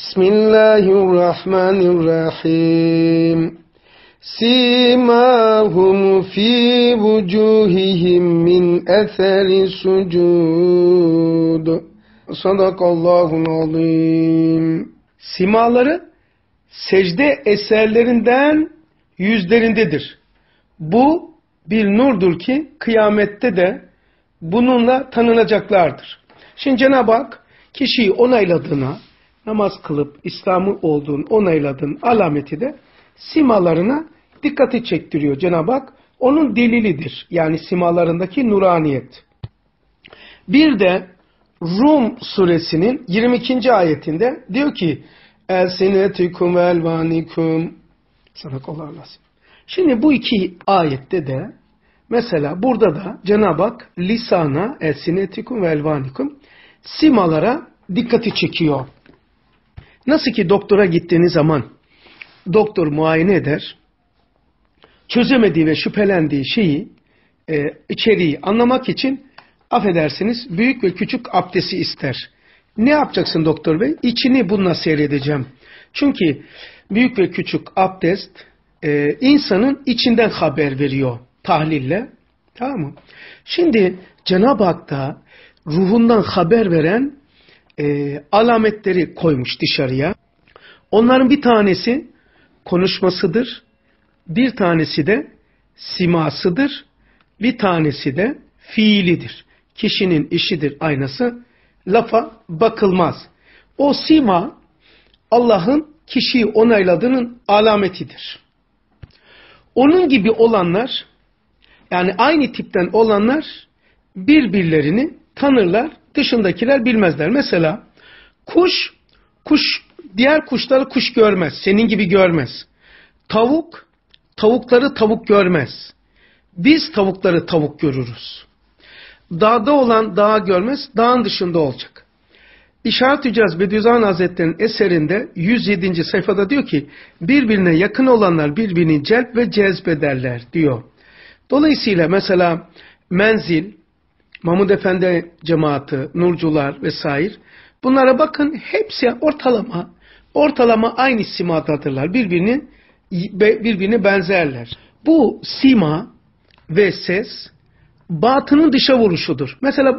Bismillahirrahmanirrahim. Simahum fi vucuhihim min eseri sucud. Sadakallahul azim. Simaları secde eserlerinden yüzlerindedir. Bu bir nurdur ki kıyamette de bununla tanınacaklardır. Şimdi Cenab-ı Hak kişiyi onayladığına, namaz kılıp İslam'ı olduğunu onayladığın alameti de simalarına dikkati çektiriyor Cenab-ı Hak. Onun delilidir. Yani simalarındaki nuraniyet. Bir de Rum suresinin 22. ayetinde diyor ki Elsinetikum elvanikum Sadakallahu lazım. Şimdi bu iki ayette de mesela burada da Cenab-ı Hak lisana elsinetikum ve elvanikum simalara dikkati çekiyor. Nasıl ki doktora gittiğiniz zaman doktor muayene eder, çözemediği ve şüphelendiği şeyi, e, içeriği anlamak için affedersiniz büyük ve küçük abdesti ister. Ne yapacaksın doktor bey? İçini bununla seyredeceğim. Çünkü büyük ve küçük abdest e, insanın içinden haber veriyor tahlille. Tamam mı? Şimdi Cenab-ı Hak da ruhundan haber veren e, alametleri koymuş dışarıya. Onların bir tanesi konuşmasıdır. Bir tanesi de simasıdır. Bir tanesi de fiilidir. Kişinin işidir aynası. Lafa bakılmaz. O sima Allah'ın kişiyi onayladığının alametidir. Onun gibi olanlar yani aynı tipten olanlar birbirlerini tanırlar, dışındakiler bilmezler. Mesela kuş, kuş diğer kuşları kuş görmez, senin gibi görmez. Tavuk, tavukları tavuk görmez. Biz tavukları tavuk görürüz. Dağda olan dağı görmez, dağın dışında olacak. İşaret Hücaz Bediüzzaman Hazretleri'nin eserinde 107. sayfada diyor ki birbirine yakın olanlar birbirini celp ve cezbederler diyor. Dolayısıyla mesela menzil, Mahmud Efendi cemaati, nurcular vesaire bunlara bakın hepsi ortalama ortalama aynı simadadırlar. Birbirini birbirine benzerler. Bu sima ve ses batının dışa vuruşudur. Mesela